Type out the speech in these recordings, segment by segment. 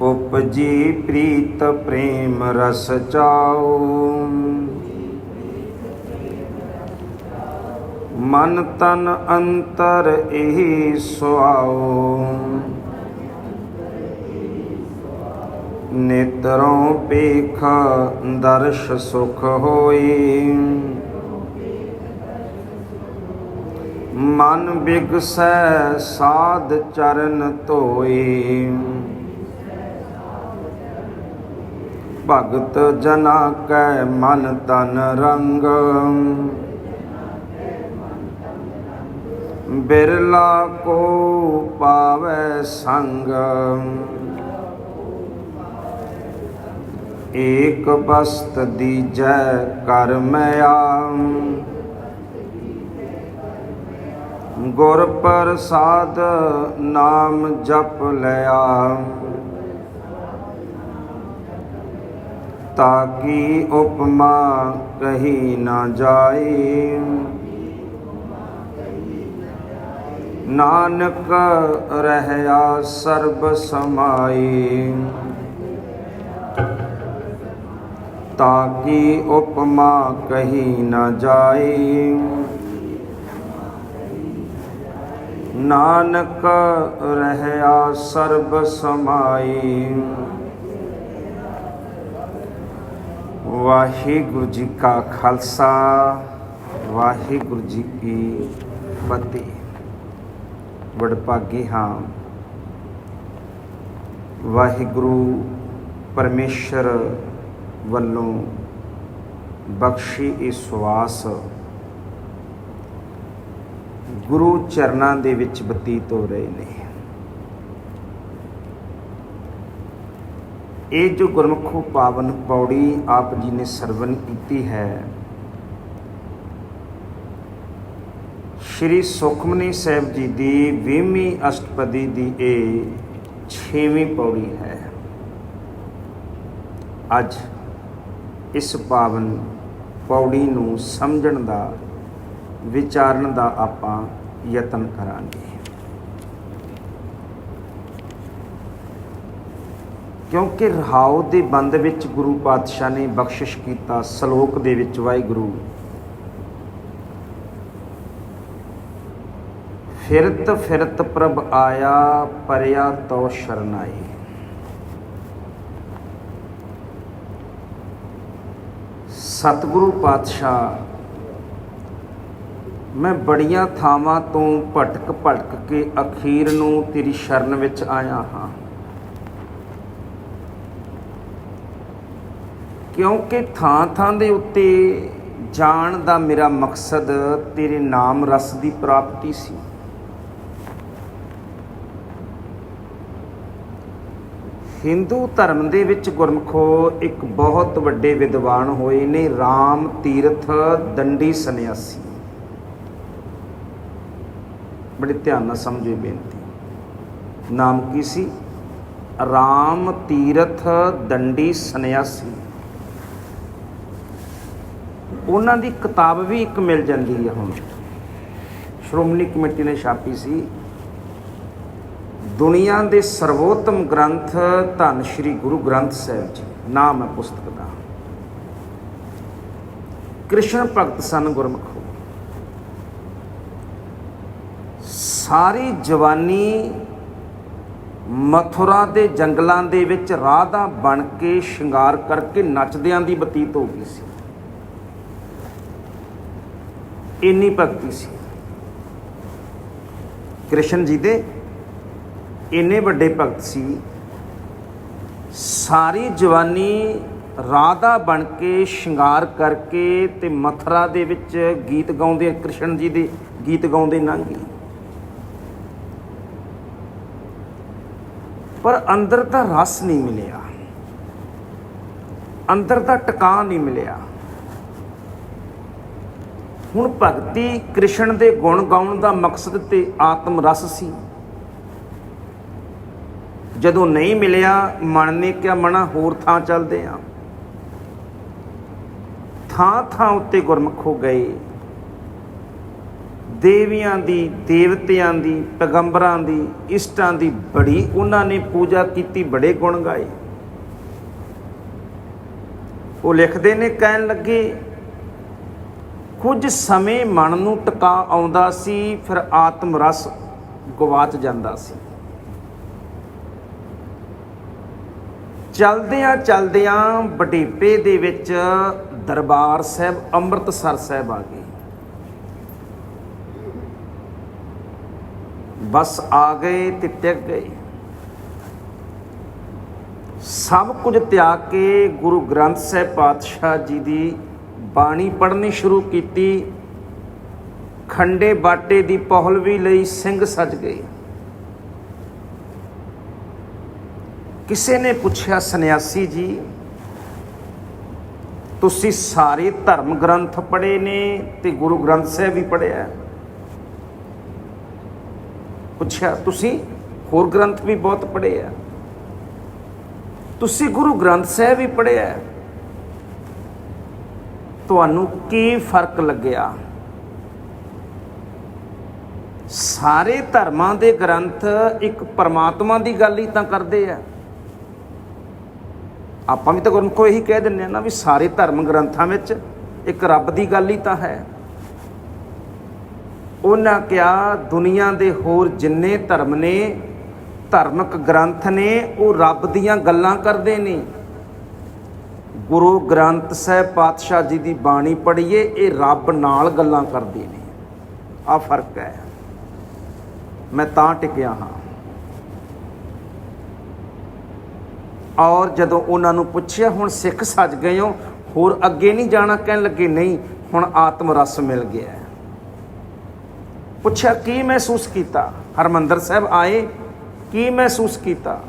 ਉਪਜੀ ਪ੍ਰੀਤ ਪ੍ਰੇਮ ਰਸ ਚਾਉ। ਮਨ ਤਨ ਅੰਤਰ ਇਹੀ ਸੁਆਉ। ਨੇਤਰੋਂ ਪੇਖ ਦਰਸ਼ ਸੁਖ ਹੋਏ ਮਨ ਬਿਗਸੈ ਸਾਧ ਚਰਨ ਧੋਈ। ਭਗਤ ਜਨਾ ਕੈ ਮਨ ਤਨ ਰੰਗ। ਬਿਰਲਾ ਕੋ ਪਾਵੈ ਸੰਗ। ਏਕ ਬਸਤ ਦੀਜੈ ਕਰ ਗੁਰ ਪ੍ਰਸਾਦ ਨਾਮ ਜਪ ਲਿਆ। ਤਾਕੀ ਉਪਮਾ ਕਹੀ ਨਾ ਜਾਏ ਨਾਨਕ ਰਹਿਆ ਸਰਬ ਸਮਾਈ ਤਾਕੀ ਉਪਮਾ ਕਹੀ ਨਾ ਜਾਏ ਨਾਨਕ ਰਹਿਆ ਸਰਬ ਸਮਾਈ ਵਾਹਿਗੁਰੂ ਜੀ ਕਾ ਖਾਲਸਾ, ਵਾਹਿਗੁਰੂ ਜੀ ਕੀ ਫਤਿਹ। ਵਡਭਾਗੀ ਹਾਂ। ਵਾਹਿਗੁਰੂ ਪਰਮੇਸ਼ਰ ਵੱਲੋਂ ਬਖਸ਼ੀ ਇਸ ਵਾਸ ਗੁਰੂ ਚਰਨਾਂ ਦੇ ਵਿੱਚ ਬਤੀਤ ਹੋ ਰਹੇ ਨੇ। ਇਹ ਜੋ ਗੁਰਮੁਖੋ ਪਾਵਨ ਪੌੜੀ ਆਪ ਜੀ ਨੇ ਸਰਵਨ ਕੀਤੀ ਹੈ, ਸ਼੍ਰੀ ਸੁਖਮਨੀ ਸਾਹਿਬ ਜੀ ਦੀ 20ਵੀਂ ਅਸ਼ਟਪਦੀ ਦੀ ਇਹ 6ਵੀਂ ਪੌੜੀ ਹੈ। ਅੱਜ ਇਸ ਪਾਵਨ ਪੌੜੀ ਨੂੰ ਸਮਝਣ ਦਾ, ਵਿਚਾਰਨ ਦਾ ਆਪਾਂ ਯਤਨ ਕਰਾਂਗੇ। ਕਿਉਂਕਿ ਰਹਾਉ ਦੇ ਬੰਦ ਵਿੱਚ ਗੁਰੂ ਪਾਤਸ਼ਾਹ ਨੇ ਬਖਸ਼ਿਸ਼ ਕੀਤਾ ਸ਼ਲੋਕ ਦੇ ਵਿੱਚ ਵਾਹਿਗੁਰੂ। ਫਿਰਤ ਫਿਰਤ ਪ੍ਰਭ ਆਇਆ, ਪਰਿਆ ਤੋ ਸ਼ਰਨਾਈ ਸਤਿਗੁਰੂ ਪਾਤਸ਼ਾਹ, ਮੈਂ ਬੜੀਆਂ ਥਾਵਾਂ ਤੋਂ ਭਟਕ ਭਟਕ ਕੇ ਅਖੀਰ ਨੂੰ ਤੇਰੀ ਸ਼ਰਨ ਵਿੱਚ ਆਇਆ ਹਾਂ। ਕਿਉਂਕਿ ਥਾਂ ਥਾਂ ਦੇ ਉੱਤੇ ਜਾਣ ਦਾ ਮੇਰਾ ਮਕਸਦ ਤੇਰੇ ਨਾਮ ਰਸ ਦੀ ਪ੍ਰਾਪਤੀ ਸੀ। ਹਿੰਦੂ ਧਰਮ ਦੇ ਵਿੱਚ ਗੁਰਮਖੋ ਇੱਕ ਬਹੁਤ ਵੱਡੇ ਵਿਦਵਾਨ ਹੋਏ ਨੇ RAM ਤੀਰਥ ਦੰਡੀ ਸੰਨਿਆਸੀ। ਬੜੇ ਧਿਆਨ ਨਾਲ ਸਮਝੋ ਬੇਨਤੀ। ਨਾਮ ਕੀ ਸੀ? RAM ਤੀਰਥ ਦੰਡੀ ਸੰਨਿਆਸੀ। ਉਹਨਾਂ ਦੀ ਕਿਤਾਬ ਵੀ ਇੱਕ ਮਿਲ ਜਾਂਦੀ ਹੈ ਹੁਣ। ਸ਼੍ਰੋਮਣੀ ਕਮੇਟੀ ਨੇ ਛਾਪੀ ਸੀ, ਦੁਨੀਆ ਦੇ ਸਰਵੋਤਮ ਗ੍ਰੰਥ ਧੰਨ ਸ਼੍ਰੀ ਗੁਰੂ ਗ੍ਰੰਥ ਸਾਹਿਬ ਜੀ ਨਾਮ ਹੈ ਪੁਸਤਕ ਦਾ। ਕ੍ਰਿਸ਼ਨ ਭਗਤ ਸਨ ਗੁਰਮੁਖੋ ਸਾਰੀ ਜਵਾਨੀ ਮਥੁਰਾ ਦੇ ਜੰਗਲਾਂ ਦੇ ਵਿੱਚ ਰਾਧਾ ਬਣ ਕੇ ਸ਼ਿੰਗਾਰ ਕਰਕੇ ਨੱਚਦਿਆਂ ਦੀ ਬਤੀਤ ਹੋ ਗਈ ਸੀ। ਇੰਨੀ ਭਗਤੀ ਸੀ। ਕ੍ਰਿਸ਼ਨ ਜੀ ਦੇ ਇੰਨੇ ਵੱਡੇ ਭਗਤ ਸੀ। ਸਾਰੀ ਜਵਾਨੀ ਰਾਧਾ ਬਣ ਕੇ ਸ਼ਿੰਗਾਰ ਕਰਕੇ ਤੇ ਮਥੁਰਾ ਦੇ ਵਿੱਚ ਗੀਤ ਗਾਉਂਦੇ, ਕ੍ਰਿਸ਼ਨ ਜੀ ਦੇ ਗੀਤ ਗਾਉਂਦੇ ਲੰਘੀ ਪਰ ਅੰਦਰ ਦਾ ਰਸ ਨਹੀਂ ਮਿਲਿਆ। ਅੰਦਰ ਦਾ ਟਿਕਾ ਨਹੀਂ ਮਿਲਿਆ। ਹੁਣ ਭਗਤੀ ਕ੍ਰਿਸ਼ਨ ਦੇ ਗੁਣ ਗਾਉਣ ਦਾ ਮਕਸਦ ਤੇ ਆਤਮ ਰਸ ਸੀ। ਜਦੋਂ ਨਹੀਂ ਮਿਲਿਆ, ਮਨ ਨੇ ਕਿਹਾ, ਮਨਾ, ਹੋਰ ਥਾਂ ਚੱਲਦੇ ਆ। ਥਾਂ ਥਾਂ ਉੱਤੇ ਗੁਰਮੁਖ ਹੋ ਗਏ। ਦੇਵੀਆਂ ਦੀ, ਦੇਵਤਿਆਂ ਦੀ, ਪੈਗੰਬਰਾਂ ਦੀ, ਇਸ਼ਟਾਂ ਦੀ ਬੜੀ ਉਹਨਾਂ ਨੇ ਪੂਜਾ ਕੀਤੀ, ਬੜੇ ਗੁਣ ਗਾਏ। ਉਹ ਲਿਖਦੇ ਨੇ, ਕਹਿਣ ਲੱਗੇ ਕੁਝ ਸਮੇਂ ਮਨ ਨੂੰ ਟਿਕਾ ਆਉਂਦਾ ਸੀ, ਫਿਰ ਆਤਮ ਰਸ ਗਵਾਚ ਜਾਂਦਾ ਸੀ। ਚਲਦਿਆਂ ਚਲਦਿਆਂ ਬਟੀਪੇ ਦੇ ਵਿੱਚ ਦਰਬਾਰ ਸਾਹਿਬ ਅੰਮ੍ਰਿਤਸਰ ਸਾਹਿਬ ਆ ਗਏ। ਬਸ ਆ ਗਏ ਤੇ ਟਿਕ ਗਏ। ਸਭ ਕੁਝ ਤਿਆਗ ਕੇ ਗੁਰੂ ਗ੍ਰੰਥ ਸਾਹਿਬ ਪਾਤਸ਼ਾਹ ਜੀ ਦੀ ਬਾਣੀ ਪੜ੍ਹਨੀ ਸ਼ੁਰੂ ਕੀਤੀ। ਖੰਡੇ ਬਾਟੇ ਦੀ ਪਹਲਵੀ ਲਈ ਸਿੰਘ ਸੱਜ ਗਏ। ਕਿਸੇ ਨੇ ਪੁੱਛਿਆ, ਸੰਨਿਆਸੀ ਜੀ, ਤੁਸੀਂ ਸਾਰੇ ਧਰਮ ਗ੍ਰੰਥ ਪੜ੍ਹੇ ਨੇ ਤੇ ਗੁਰੂ ਗ੍ਰੰਥ ਸਾਹਿਬ ਵੀ ਪੜ੍ਹਿਆ ਪੁੱਛਿਆ, ਤੁਸੀਂ ਹੋਰ ਗ੍ਰੰਥ ਵੀ ਬਹੁਤ ਪੜ੍ਹੇ ਆ ਤੁਸੀਂ ਗੁਰੂ ਗ੍ਰੰਥ ਸਾਹਿਬ ਵੀ ਪੜ੍ਹਿਆ ਤੁਹਾਨੂੰ ਕੀ ਫ਼ਰਕ ਲੱਗਿਆ? ਸਾਰੇ ਧਰਮਾਂ ਦੇ ਗ੍ਰੰਥ ਇੱਕ ਪਰਮਾਤਮਾ ਦੀ ਗੱਲ ਹੀ ਤਾਂ ਕਰਦੇ ਆ। ਆਪਾਂ ਵੀ ਤਾਂ ਗੁਰਮੁਖੋ ਇਹੀ ਕਹਿ ਦਿੰਦੇ ਆ ਨਾ ਵੀ ਸਾਰੇ ਧਰਮ ਗ੍ਰੰਥਾਂ ਵਿੱਚ ਇੱਕ ਰੱਬ ਦੀ ਗੱਲ ਹੀ ਤਾਂ ਹੈ। ਉਹਨਾਂ ਕਿਹਾ, ਦੁਨੀਆ ਦੇ ਹੋਰ ਜਿੰਨੇ ਧਰਮ ਨੇ, ਧਾਰਮਿਕ ਗ੍ਰੰਥ ਨੇ, ਉਹ ਰੱਬ ਦੀਆਂ ਗੱਲਾਂ ਕਰਦੇ ਨੇ। ਗੁਰੂ ਗ੍ਰੰਥ ਸਾਹਿਬ ਪਾਤਸ਼ਾਹ ਜੀ ਦੀ ਬਾਣੀ ਪੜ੍ਹੀਏ, ਇਹ ਰੱਬ ਨਾਲ ਗੱਲਾਂ ਕਰਦੇ ਨੇ। ਆ ਫ਼ਰਕ ਹੈ। ਮੈਂ ਤਾਂ ਟਿਕਿਆ ਹਾਂ। ਔਰ ਜਦੋਂ ਉਹਨਾਂ ਨੂੰ ਪੁੱਛਿਆ, ਹੁਣ ਸਿੱਖ ਸੱਜ ਗਏ ਹੋ? ਹੋਰ ਅੱਗੇ ਨਹੀਂ ਜਾਣਾ? ਕਹਿਣ ਲੱਗੇ, ਨਹੀਂ, ਹੁਣ ਆਤਮ ਰਸ ਮਿਲ ਗਿਆ ਪੁੱਛਿਆ, ਕੀ ਮਹਿਸੂਸ ਕੀਤਾ? ਹਰਮੰਦਰ ਸਾਹਿਬ ਆਏ, ਕੀ ਮਹਿਸੂਸ ਕੀਤਾ?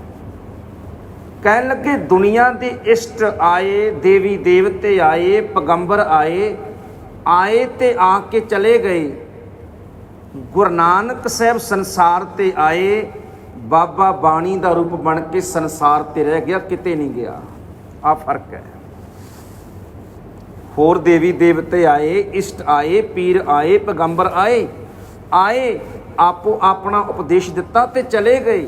ਕਹਿਣ ਲੱਗੇ, ਦੁਨੀਆ ਦੇ ਇਸ਼ਟ ਆਏ, ਦੇਵੀ ਦੇਵਤੇ ਆਏ, ਪਗੰਬਰ ਆਏ ਆਏ ਤੇ ਆ ਕੇ ਚਲੇ ਗਏ। ਗੁਰੂ ਨਾਨਕ ਸਾਹਿਬ ਸੰਸਾਰ ਤੇ ਆਏ, ਬਾਬਾ ਬਾਣੀ ਦਾ ਰੂਪ ਬਣ ਕੇ ਸੰਸਾਰ ਤੇ ਰਹਿ ਗਿਆ, ਕਿਤੇ ਨਹੀਂ ਗਿਆ। ਆ ਫ਼ਰਕ ਹੈ। ਹੋਰ ਦੇਵੀ ਦੇਵਤੇ ਆਏ, ਇਸ਼ਟ ਆਏ, ਪੀਰ ਆਏ, ਪੈਗੰਬਰ ਆਏ ਆਏ ਆਪੋ ਆਪਣਾ ਉਪਦੇਸ਼ ਦਿੱਤਾ ਤੇ ਚਲੇ ਗਏ।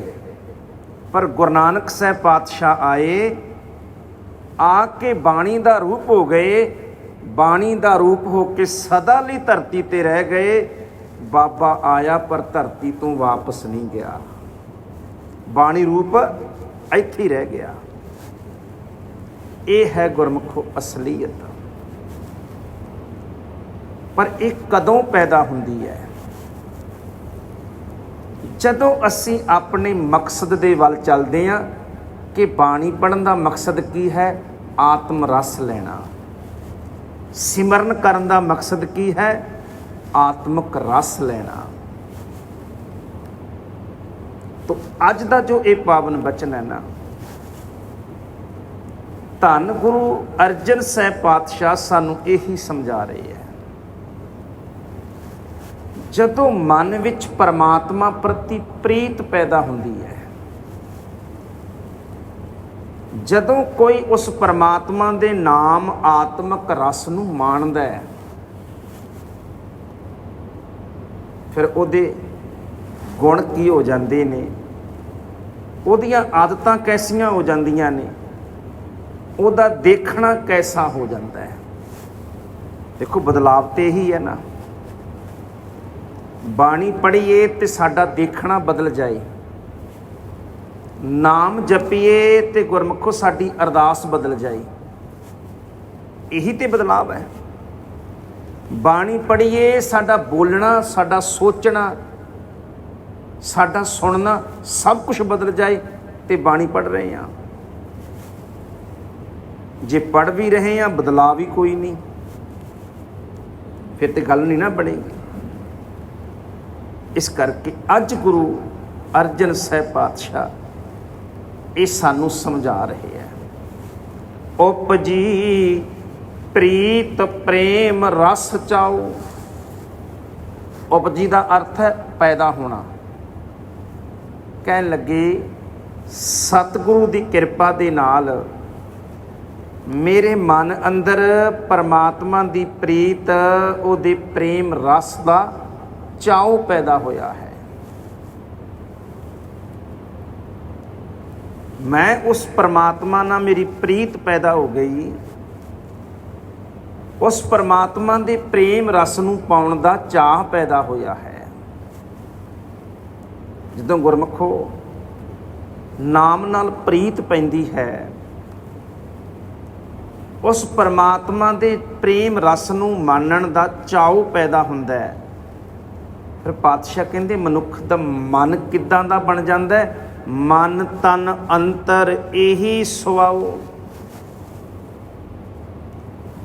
ਪਰ ਗੁਰੂ ਨਾਨਕ ਸਾਹਿਬ ਪਾਤਸ਼ਾਹ ਆਏ, ਆ ਕੇ ਬਾਣੀ ਦਾ ਰੂਪ ਹੋ ਗਏ। ਬਾਣੀ ਦਾ ਰੂਪ ਹੋ ਕੇ ਸਦਾ ਲਈ ਧਰਤੀ ਤੇ ਰਹਿ ਗਏ। ਬਾਬਾ ਆਇਆ ਪਰ ਧਰਤੀ ਤੋਂ ਵਾਪਸ ਨਹੀਂ ਗਿਆ। ਬਾਣੀ ਰੂਪ ਇੱਥੇ ਹੀ ਰਹਿ ਗਿਆ। ਇਹ ਹੈ ਗੁਰਮੁਖੋ ਅਸਲੀਅਤ। ਪਰ ਇਹ ਕਦੋਂ ਪੈਦਾ ਹੁੰਦੀ ਹੈ? ਜਦੋਂ ਅਸੀਂ ਆਪਣੇ ਮਕਸਦ ਦੇ ਵੱਲ ਚੱਲਦੇ ਹਾਂ ਕਿ ਬਾਣੀ ਪੜਨ ਦਾ ਮਕਸਦ ਕੀ ਹੈ, ਆਤਮ ਰਸ ਲੈਣਾ। ਸਿਮਰਨ ਕਰਨ ਦਾ ਮਕਸਦ ਕੀ ਹੈ, ਆਤਮਿਕ ਰਸ ਲੈਣਾ। ਤੋ ਅੱਜ ਦਾ ਜੋ ਇਹ ਪਾਵਨ ਬਚਨ ਹੈ ਨਾ, ਧੰਨ ਗੁਰੂ ਅਰਜਨ ਸਾਹਿਬ ਪਾਤਸ਼ਾਹ ਸਾਨੂੰ ਇਹੀ ਸਮਝਾ ਰਹੇ ਹੈ। ਜਦੋਂ ਮਨ ਵਿੱਚ ਪਰਮਾਤਮਾ ਪ੍ਰਤੀ ਪ੍ਰੀਤ ਪੈਦਾ ਹੁੰਦੀ ਹੈ, ਜਦੋਂ ਕੋਈ ਉਸ ਪਰਮਾਤਮਾ ਦੇ ਨਾਮ ਆਤਮਕ ਰਸ ਨੂੰ ਮਾਣਦਾ ਹੈ, ਫਿਰ ਉਹਦੇ ਗੁਣ ਕੀ ਹੋ ਜਾਂਦੇ ਨੇ? ਉਹਦੀਆਂ ਆਦਤਾਂ ਕੈਸੀਆਂ ਹੋ ਜਾਂਦੀਆਂ ਨੇ? ਉਹਦਾ ਦੇਖਣਾ ਕੈਸਾ ਹੋ ਜਾਂਦਾ ਹੈ? ਦੇਖੋ, ਬਦਲਾਵ ਤੇ ਇਹੀ ਹੈ ਨਾ। ਬਾਣੀ ਪੜ੍ਹੀਏ ਤੇ ਸਾਡਾ ਦੇਖਣਾ ਬਦਲ ਜਾਏ। ਨਾਮ ਜਪੀਏ ਤੇ ਗੁਰਮੁਖੋ ਸਾਡੀ ਅਰਦਾਸ ਬਦਲ ਜਾਏ। ਇਹੀ ਤੇ ਬਦਲਾਵ ਹੈ। ਬਾਣੀ ਪੜ੍ਹੀਏ, ਸਾਡਾ ਬੋਲਣਾ, ਸਾਡਾ ਸੋਚਣਾ, ਸਾਡਾ ਸੁਣਨਾ, ਸਭ ਕੁਝ ਬਦਲ ਜਾਏ ਤੇ ਬਾਣੀ ਪੜ੍ਹ ਰਹੇ ਹਾਂ। ਜੇ ਪੜ੍ਹ ਵੀ ਰਹੇ ਹਾਂ, ਬਦਲਾਅ ਵੀ ਕੋਈ ਨਹੀਂ। ਫਿਰ ਤੇ ਗੱਲ ਨਹੀਂ ਨਾ ਬਣੇਗੀ। ਇਸ ਕਰਕੇ ਅੱਜ ਗੁਰੂ ਅਰਜਨ ਸਾਹਿਬ ਪਾਤਸ਼ਾਹ ਇਹ ਸਾਨੂੰ ਸਮਝਾ ਰਹੇ ਹੈ। ਉਪਜੀ ਪ੍ਰੀਤ ਪ੍ਰੇਮ ਰਸ ਚਾਓ ਉਪਜੀ ਦਾ ਅਰਥ ਹੈ ਪੈਦਾ ਹੋਣਾ। ਕਹਿਣ ਲੱਗੇ, ਸਤਿਗੁਰੂ ਦੀ ਕਿਰਪਾ ਦੇ ਨਾਲ ਮੇਰੇ ਮਨ ਅੰਦਰ ਪਰਮਾਤਮਾ ਦੀ ਪ੍ਰੀਤ, ਉਹਦੇ ਪ੍ਰੇਮ ਰਸ ਦਾ ਚਾਉ ਪੈਦਾ ਹੋਇਆ ਹੈ। ਮੈਂ ਉਸ ਪਰਮਾਤਮਾ ਨਾਲ ਮੇਰੀ ਪ੍ਰੀਤ ਪੈਦਾ ਹੋ ਗਈ। ਉਸ ਪਰਮਾਤਮਾ ਦੇ ਪ੍ਰੇਮ ਰਸ ਨੂੰ ਪਾਉਣ ਦਾ ਚਾਹ ਪੈਦਾ ਹੋਇਆ ਹੈ। ਜਦੋਂ ਗੁਰਮਖੋ ਨਾਮ ਨਾਲ ਪ੍ਰੀਤ ਪੈਂਦੀ ਹੈ, ਉਸ ਪਰਮਾਤਮਾ ਦੇ ਪ੍ਰੇਮ ਰਸ ਨੂੰ ਮਾਨਣ ਦਾ ਚਾਉ ਪੈਦਾ ਹੁੰਦਾ ਹੈ। ਫਿਰ ਪਾਤਸ਼ਾਹ ਕਹਿੰਦੇ, ਮਨੁੱਖ ਦਾ ਮਨ ਕਿੱਦਾਂ ਦਾ ਬਣ ਜਾਂਦਾ ਹੈ? ਮਨ, ਤਨ, ਅੰਤਰ, ਇਹੀ ਸੁਭਾਉ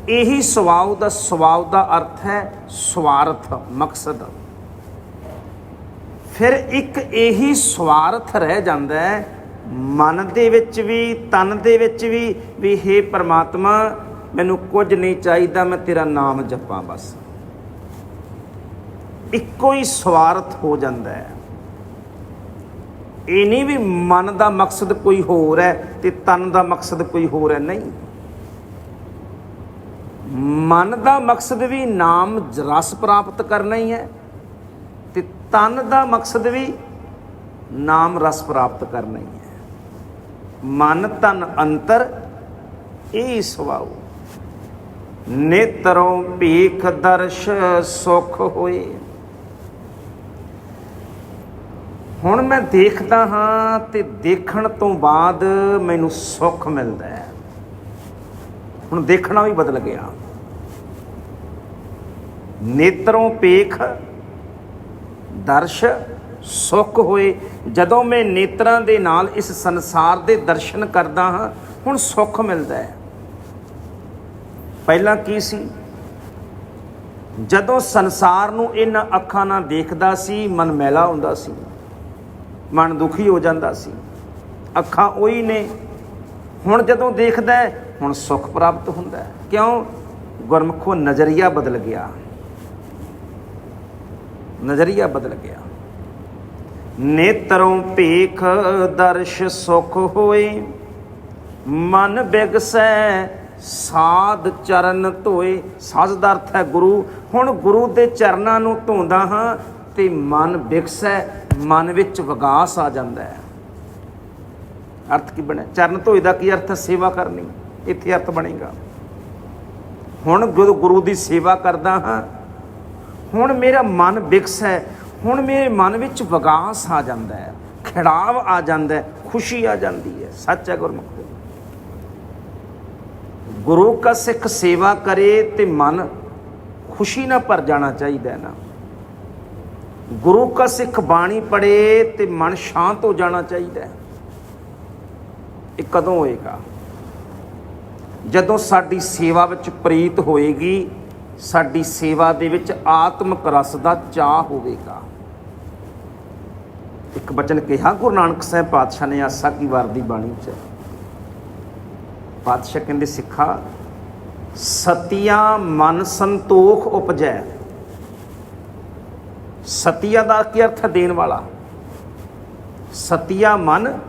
ਇਹੀ ਸੁਭਾਉ ਦਾ ਸੁਭਾਉ ਦਾ ਅਰਥ ਹੈ ਸਵਾਰਥ, ਮਕਸਦ। ਫਿਰ ਇੱਕ ਇਹੀ ਸਵਾਰਥ ਰਹਿ ਜਾਂਦਾ ਹੈ, ਮਨ ਦੇ ਵਿੱਚ ਵੀ, ਤਨ ਦੇ ਵਿੱਚ ਵੀ ਵੀ हे ਪ੍ਰਮਾਤਮਾ, ਮੈਨੂੰ ਕੁਝ ਨਹੀਂ ਚਾਹੀਦਾ, ਮੈਂ ਤੇਰਾ ਨਾਮ ਜਪਾਂ ਬਸ। ਇੱਕੋ ਹੀ ਸਵਾਰਥ ਹੋ ਜਾਂਦਾ ਹੈ। ਇਹ ਨਹੀਂ ਵੀ ਮਨ ਦਾ ਮਕਸਦ ਕੋਈ ਹੋਰ ਹੈ ਤੇ ਤਨ ਦਾ ਮਕਸਦ ਕੋਈ ਹੋਰ ਹੈ, ਨਹੀਂ। ਮਨ ਦਾ ਮਕਸਦ ਵੀ ਨਾਮ ਰਸ ਪ੍ਰਾਪਤ ਕਰਨਾ ਹੀ ਹੈ ਤੇ ਤਨ ਦਾ ਮਕਸਦ ਵੀ ਨਾਮ ਰਸ ਪ੍ਰਾਪਤ ਕਰਨਾ ਹੀ ਹੈ। ਮਨ ਤਨ ਅੰਤਰ, ਇਹ ਸੁਭਾਉ ਨੇਤਰੋਂ ਭੀਖ ਦਰਸ਼ ਸੁਖ ਹੋਏ। ਹੁਣ ਮੈਂ ਦੇਖਦਾ ਹਾਂ ਤੇ ਦੇਖਣ ਤੋਂ ਬਾਅਦ ਮੈਨੂੰ ਸੁੱਖ ਮਿਲਦਾ ਹੈ। ਹੁਣ ਦੇਖਣਾ ਵੀ ਬਦਲ ਗਿਆ। ਨੇਤਰੋਂ ਪੇਖ, ਦਰਸ਼, ਸੁੱਖ ਹੋਏ। ਜਦੋਂ ਮੈਂ ਨੇਤਰਾਂ ਦੇ ਨਾਲ ਇਸ ਸੰਸਾਰ ਦੇ ਦਰਸ਼ਨ ਕਰਦਾ ਹਾਂ, ਹੁਣ ਸੁੱਖ ਮਿਲਦਾ ਹੈ। ਪਹਿਲਾਂ ਕੀ ਸੀ? ਜਦੋਂ ਸੰਸਾਰ ਨੂੰ ਇਹਨਾਂ ਅੱਖਾਂ ਨਾਲ ਦੇਖਦਾ ਸੀ, ਮਨ ਮੈਲਾ ਹੁੰਦਾ ਸੀ। ਮਨ ਦੁਖੀ ਹੋ ਜਾਂਦਾ ਸੀ। ਅੱਖਾਂ ਉਹੀ ਨੇ। ਹੁਣ ਜਦੋਂ ਦੇਖਦਾ ਹੈ, ਹੁਣ ਸੁੱਖ ਪ੍ਰਾਪਤ ਹੁੰਦਾ ਹੈ। ਕਿਉਂ? ਗੁਰਮੁਖੋ ਨਜ਼ਰੀਆ ਬਦਲ ਗਿਆ। ਨਜ਼ਰੀਆ ਬਦਲ ਗਿਆ। ਨੇਤਰੋਂ ਭੇਖ ਦਰਸ਼ ਸੁਖ ਹੋਏ। ਮਨ ਬਿਗਸੈ, ਸਾਧ ਚਰਨ ਧੋਏ। ਸਾਧ ਦਾ ਅਰਥ ਹੈ ਗੁਰੂ। ਹੁਣ ਗੁਰੂ ਦੇ ਚਰਨਾਂ ਨੂੰ ਧੋਂਦਾ ਹਾਂ ਤੇ ਮਨ ਬਿਗਸੈ ਮਨ ਵਿੱਚ ਵਿਗਾਸ ਆ ਜਾਂਦਾ ਹੈ। ਅਰਥ ਕੀ ਬਣਿਆ? ਚਰਨ ਧੋਏ ਦਾ ਕੀ ਅਰਥ ਹੈ? ਸੇਵਾ ਕਰਨੀ। ਇੱਥੇ ਅਰਥ ਬਣੇਗਾ। ਹੁਣ ਜਦੋਂ ਗੁਰੂ ਦੀ ਸੇਵਾ ਕਰਦਾ ਹਾਂ, ਹੁਣ ਮੇਰਾ ਮਨ ਬਿਕਸ ਹੈ ਹੁਣ ਮੇਰੇ ਮਨ ਵਿੱਚ ਵਿਗਾਸ ਆ ਜਾਂਦਾ ਹੈ। ਖਿੜਾਵ ਆ ਜਾਂਦਾ ਹੈ, ਖੁਸ਼ੀ ਆ ਜਾਂਦੀ ਹੈ। ਸੱਚ ਹੈ ਗੁਰਮੁਖ। ਗੁਰੂ ਕਾ ਸਿੱਖ ਸੇਵਾ ਕਰੇ ਤੇ ਮਨ ਖੁਸ਼ੀ ਨਾਲ ਭਰ ਜਾਣਾ ਚਾਹੀਦਾ ਹੈ ਨਾ। ਗੁਰੂ ਕਾ ਸਿੱਖ ਬਾਣੀ ਪੜੇ ਤੇ ਮਨ ਸ਼ਾਂਤ ਹੋ ਜਾਣਾ ਚਾਹੀਦਾ ਇਹ ਕਦੋਂ ਹੋਏਗਾ? ਜਦੋਂ ਸਾਡੀ ਸੇਵਾ ਵਿੱਚ ਪ੍ਰੀਤ ਹੋਏਗੀ, ਸਾਡੀ ਸੇਵਾ ਦੇ ਵਿੱਚ ਆਤਮਿਕ ਰਸ ਦਾ ਚਾਹ ਹੋਵੇਗਾ। ਇੱਕ ਬਚਨ ਕਿਹਾ, ਗੁਰੂ ਨਾਨਕ ਸਾਹਿਬ ਪਾਤਸ਼ਾਹ ਨੇ ਆਸਾ ਕੀ ਵਾਰ ਦੀ ਬਾਣੀ ਚ। ਪਾਤਸ਼ਾਹ ਕਹਿੰਦੇ, ਸਿੱਖਾ, ਸਤਿਆ ਮਨ ਸੰਤੋਖ ਉਪਜੈ। ਸਤਿਆ ਦਾ ਕੀ ਅਰਥ ਹੈ ਦੇਣ ਵਾਲਾ? ਸਤਿਆ ਮਨ,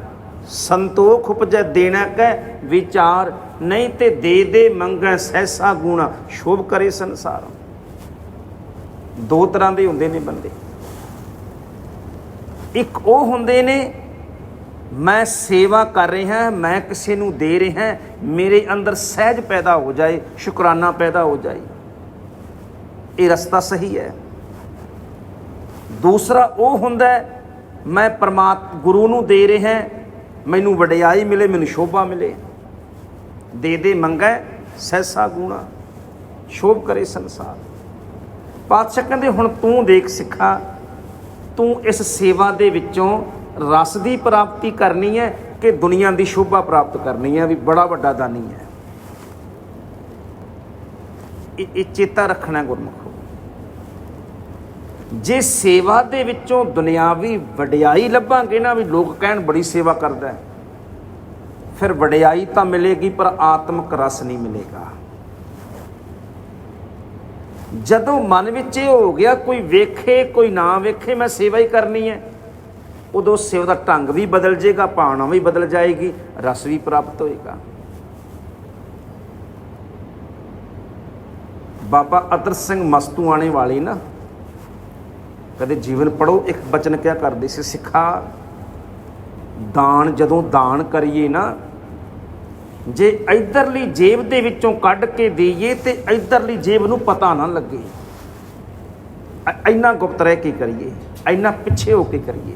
ਸੰਤੋਖ ਉਪਜੈ ਦੇਣਾ ਕੈ ਵਿਚਾਰ ਨਹੀਂ ਤੇ ਦੇ ਦੇ ਮੰਗੈ ਸਹਿਸਾ ਗੁਣਾ, ਸ਼ੋਭ ਕਰੇ ਸੰਸਾਰ। ਦੋ ਤਰ੍ਹਾਂ ਦੇ ਹੁੰਦੇ ਨੇ ਬੰਦੇ। ਇੱਕ ਉਹ ਹੁੰਦੇ ਨੇ, ਮੈਂ ਸੇਵਾ ਕਰ ਰਿਹਾ, ਮੈਂ ਕਿਸੇ ਨੂੰ ਦੇ ਰਿਹਾ, ਮੇਰੇ ਅੰਦਰ ਸਹਿਜ ਪੈਦਾ ਹੋ ਜਾਏ, ਸ਼ੁਕਰਾਨਾ ਪੈਦਾ ਹੋ ਜਾਏ। ਇਹ ਰਸਤਾ ਸਹੀ ਹੈ। ਦੂਸਰਾ ਉਹ ਹੁੰਦਾ ਮੈਂ ਪਰਮਾਤ ਗੁਰੂ ਨੂੰ ਦੇ ਰਿਹਾ ਮੈਨੂੰ ਵਡਿਆਈ ਮਿਲੇ, ਮੈਨੂੰ ਸ਼ੋਭਾ ਮਿਲੇ। ਦੇ ਦੇ ਮੰਗੈ, ਸਹਿਸਾ ਗੁਣਾ, ਸ਼ੋਭ ਕਰੇ ਸੰਸਾਰ। ਪਾਤਸ਼ਾਹ ਕਹਿੰਦੇ, ਹੁਣ ਤੂੰ ਦੇਖ ਸਿੱਖਾ, ਤੂੰ ਇਸ ਸੇਵਾ ਦੇ ਵਿੱਚੋਂ ਰਸ ਦੀ ਪ੍ਰਾਪਤੀ ਕਰਨੀ ਹੈ ਕਿ ਦੁਨੀਆ ਦੀ ਸ਼ੋਭਾ ਪ੍ਰਾਪਤ ਕਰਨੀ ਹੈ? ਵੀ ਬੜਾ ਵੱਡਾ ਦਾਨੀ ਹੈ। ਇਹ ਚੇਤਾ ਰੱਖਣਾ ਗੁਰਮੁਖ। ਜੇ ਸੇਵਾ ਦੇ ਵਿੱਚੋਂ ਦੁਨਿਆਵੀ ਵਡਿਆਈ ਲੱਭਾਂਗੇ ਨਾ ਵੀ ਲੋਕ ਕਹਿਣ ਬੜੀ ਸੇਵਾ ਕਰਦਾ ਹੈ, ਫਿਰ ਵਡਿਆਈ ਤਾਂ ਮਿਲੇਗੀ, ਪਰ ਆਤਮਿਕ ਰਸ ਨਹੀਂ ਮਿਲੇਗਾ। ਜਦੋਂ ਮਨ ਵਿੱਚ ਇਹ ਹੋ ਗਿਆ, ਕੋਈ ਵੇਖੇ, ਕੋਈ ਨਾ ਵੇਖੇ, ਮੈਂ ਸੇਵਾ ਹੀ ਕਰਨੀ ਹੈ, ਉਦੋਂ ਸੇਵਾ ਦਾ ਢੰਗ ਵੀ ਬਦਲ ਜਾਏਗਾ, ਭਾਵਨਾ ਵੀ ਬਦਲ ਜਾਏਗੀ, ਰਸ ਵੀ ਪ੍ਰਾਪਤ ਹੋਏਗਾ। ਬਾਬਾ ਅਤਰ ਸਿੰਘ ਮਸਤੂ ਆਣੇ ਵਾਲੇ ਨਾ ਕਦੇ ਜੀਵਨ ਪੜੋ ਇੱਕ ਬਚਨ ਕਿਆ ਕਰਦੇ ਸੀ, ਸਿੱਖਾ, ਦਾਨ, ਜਦੋਂ ਦਾਨ ਕਰੀਏ ਨਾ, ਜੇ ਇਧਰਲੀ ਜੇਬ ਦੇ ਵਿੱਚੋਂ ਕੱਢ ਕੇ ਦੇਈਏ ਤੇ ਇਧਰਲੀ ਜੇਬ ਨੂੰ ਪਤਾ ਨਾ ਲੱਗੇ। ਇੰਨਾ ਗੁਪਤ ਰਹਿ ਕੇ ਕਰੀਏ ਇੰਨਾ ਪਿੱਛੇ ਹੋ ਕੇ ਕਰੀਏ।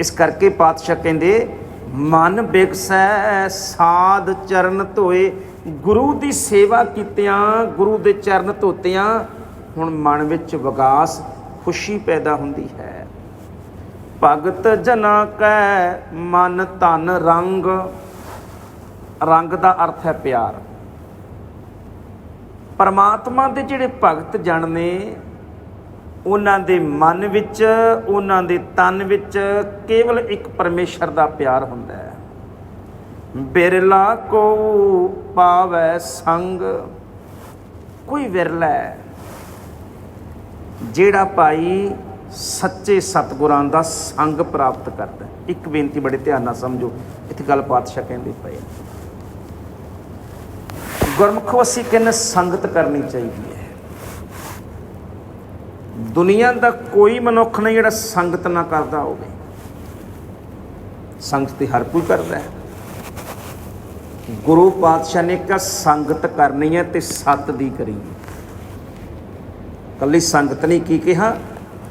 ਇਸ ਕਰਕੇ ਪਾਤਸ਼ਾਹ ਕਹਿੰਦੇ, ਮਨ ਬਿਕਸੈ ਸਾਧ ਚਰਨ ਧੋਏ, ਗੁਰੂ ਦੀ ਸੇਵਾ ਕੀਤਿਆਂ, ਗੁਰੂ ਦੇ ਚਰਨ ਧੋਤਿਆਂ ਹੁਣ ਮਨ ਵਿੱਚ ਵਿਗਾਸ ਖੁਸ਼ੀ ਪੈਦਾ ਹੁੰਦੀ ਹੈ। ਭਗਤ ਜਨਾ ਕੈ ਮਨ ਤਨ ਰੰਗ ਰੰਗ ਦਾ ਅਰਥ ਹੈ ਪਿਆਰ। ਪਰਮਾਤਮਾ ਦੇ ਜਿਹੜੇ ਭਗਤ ਜਨ ਨੇ, ਉਹਨਾਂ ਦੇ ਮਨ ਵਿੱਚ, ਉਹਨਾਂ ਦੇ ਤਨ ਵਿੱਚ ਕੇਵਲ ਇੱਕ ਪਰਮੇਸ਼ਰ ਦਾ ਪਿਆਰ ਹੁੰਦਾ ਹੈ। ਬਿਰਲਾ ਕੋ ਪਾਵੈ ਸੰਗ, ਕੋਈ ਵਿਰਲਾ ਹੈ। ਜਿਹੜਾ ਭਾਈ ਸੱਚੇ ਸਤਿਗੁਰਾਂ ਦਾ ਸੰਗ ਪ੍ਰਾਪਤ ਕਰਦਾ ਇੱਕ ਬੇਨਤੀ ਬੜੇ ਧਿਆਨ ਨਾਲ ਸਮਝੋ, ਇੱਥੇ ਗੱਲ ਪਾਤਸ਼ਾਹ ਕਹਿੰਦੇ ਪਏ ਗੁਰਮੁਖ ਗੁਰਮੁਖੋ ਅਸੀਂ ਕਹਿੰਦੇ ਸੰਗਤ ਕਰਨੀ ਚਾਹੀਦੀ ਹੈ? ਦੁਨੀਆ ਦਾ ਕੋਈ ਮਨੁੱਖ ਨਹੀਂ ਜਿਹੜਾ ਸੰਗਤ ਨਾ ਕਰਦਾ ਹੋਵੇ। ਸੰਗਤ ਤੇ ਹਰ ਕੋਈ ਕਰਦਾ ਹੈ। ਗੁਰੂ ਪਾਤਸ਼ਾਹ ਨੇ ਕਿਹਾ, ਸੰਗਤ ਕਰਨੀ ਹੈ ਤੇ ਸਤ ਦੀ ਕਰੀ। ਕੱਲੀ ਸੰਗਤ ਨਹੀਂ, ਕੀ ਕਿਹਾ?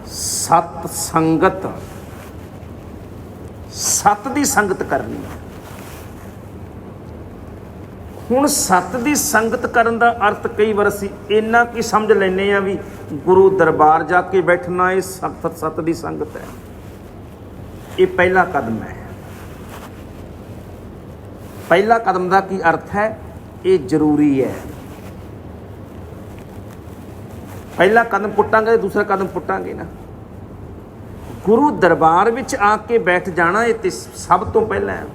ਸਤ ਸੰਗਤ। ਸਤ ਦੀ ਸੰਗਤ ਕਰਨੀ ਹੈ। ਹੁਣ ਸਤ ਦੀ ਸੰਗਤ ਕਰਨ ਦਾ ਅਰਥ ਕਈ ਵਾਰ ਅਸੀਂ ਇੰਨਾ ਕੀ ਸਮਝ ਲੈਨੇ ਆ ਵੀ ਗੁਰੂ ਦਰਬਾਰ ਜਾ ਕੇ ਬੈਠਣਾ ਇਹ ਸਤ ਸਤ ਦੀ ਸੰਗਤ ਹੈ। ਇਹ ਪਹਿਲਾ ਕਦਮ ਹੈ। ਪਹਿਲਾ ਕਦਮ ਦਾ ਕੀ ਅਰਥ ਹੈ? ਇਹ ਜ਼ਰੂਰੀ ਹੈ। ਪਹਿਲਾ ਕਦਮ ਪੁੱਟਾਂਗੇ ਦੂਸਰਾ ਕਦਮ ਪੁੱਟਾਂਗੇ ਨਾ। ਗੁਰੂ ਦਰਬਾਰ ਵਿੱਚ ਆ ਕੇ ਬੈਠ ਜਾਣਾ ਇਹ ਤੇ ਸਭ ਤੋਂ ਪਹਿਲਾਂ ਹੈ।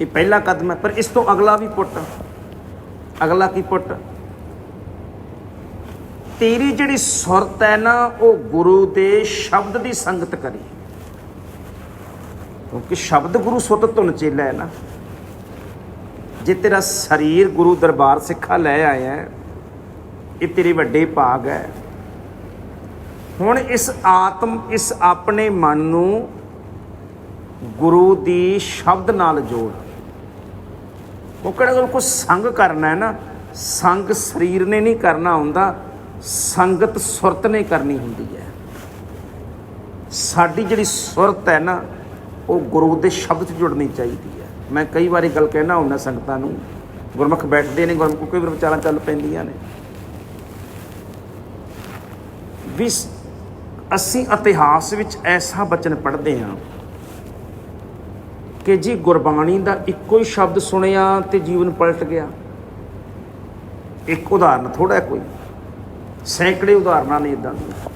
ਇਹ ਪਹਿਲਾ ਕਦਮ ਹੈ ਪਰ ਇਸ ਤੋਂ ਅਗਲਾ ਵੀ ਪੁੱਟ। ਅਗਲਾ ਕੀ ਪੁੱਟ? ਤੇਰੀ ਜਿਹੜੀ ਸੁਰਤ ਹੈ ਨਾ ਉਹ ਗੁਰੂ ਦੇ ਸ਼ਬਦ ਦੀ ਸੰਗਤ ਕਰੀ। ਕਿਉਂਕਿ ਸ਼ਬਦ ਗੁਰੂ ਸੁਤ ਧੁਨ ਚੇਲਾ ਹੈ ਨਾ। ਜੇ ਤੇਰਾ ਸਰੀਰ ਗੁਰੂ ਦਰਬਾਰ ਸਿੱਖਾ ਲੈ ਆਇਆ ਹੈ, ਇਹ ਤੇਰੇ ਵੱਡੇ ਭਾਗ ਹੈ। ਹੁਣ ਇਸ ਆਤਮ, ਇਸ ਆਪਣੇ ਮਨ ਨੂੰ ਗੁਰੂ ਦੀ ਸ਼ਬਦ ਨਾਲ ਜੋੜ। ਉਹ ਕਿਹੜਾ ਕੋਲ ਕੋਈ ਸੰਗ ਕਰਨਾ ਹੈ ਨਾ? ਸੰਗ ਸਰੀਰ ਨੇ ਨਹੀਂ ਕਰਨਾ ਹੁੰਦਾ, ਸੰਗਤ ਸੁਰਤ ਨੇ ਕਰਨੀ ਹੁੰਦੀ ਹੈ। ਸਾਡੀ ਜਿਹੜੀ ਸੁਰਤ ਹੈ ਨਾ, ਉਹ ਗੁਰੂ ਦੇ ਸ਼ਬਦ 'ਚ ਜੁੜਨੀ ਚਾਹੀਦੀ ਹੈ। ਮੈਂ ਕਈ ਵਾਰੀ ਗੱਲ ਕਹਿਣਾ ਹੁੰਦਾ ਸੰਗਤਾਂ ਨੂੰ, ਗੁਰਮੁਖ ਬੈਠਦੇ ਨੇ, ਗੁਰਮੁਖ ਕੋਈ ਵਾਰ ਵਿਚਾਰਾਂ ਚੱਲ ਪੈਂਦੀਆਂ ਨੇ। ਵੀ ਸ- ਅਸੀਂ ਇਤਿਹਾਸ ਵਿੱਚ ਐਸਾ ਬਚਨ ਪੜ੍ਹਦੇ ਹਾਂ ਕਿ ਜੀ ਗੁਰਬਾਣੀ ਦਾ ਇੱਕੋ ਹੀ ਸ਼ਬਦ ਸੁਣਿਆ ਤੇ ਜੀਵਨ ਪਲਟ ਗਿਆ। ਇੱਕ ਉਦਾਹਰਨ ਥੋੜਾ ਕੋਈ। ਸੈਂਕੜੇ ਉਦਾਹਰਨਾਂ ਨੇ ਇਦਾਂ ਦੀਆਂ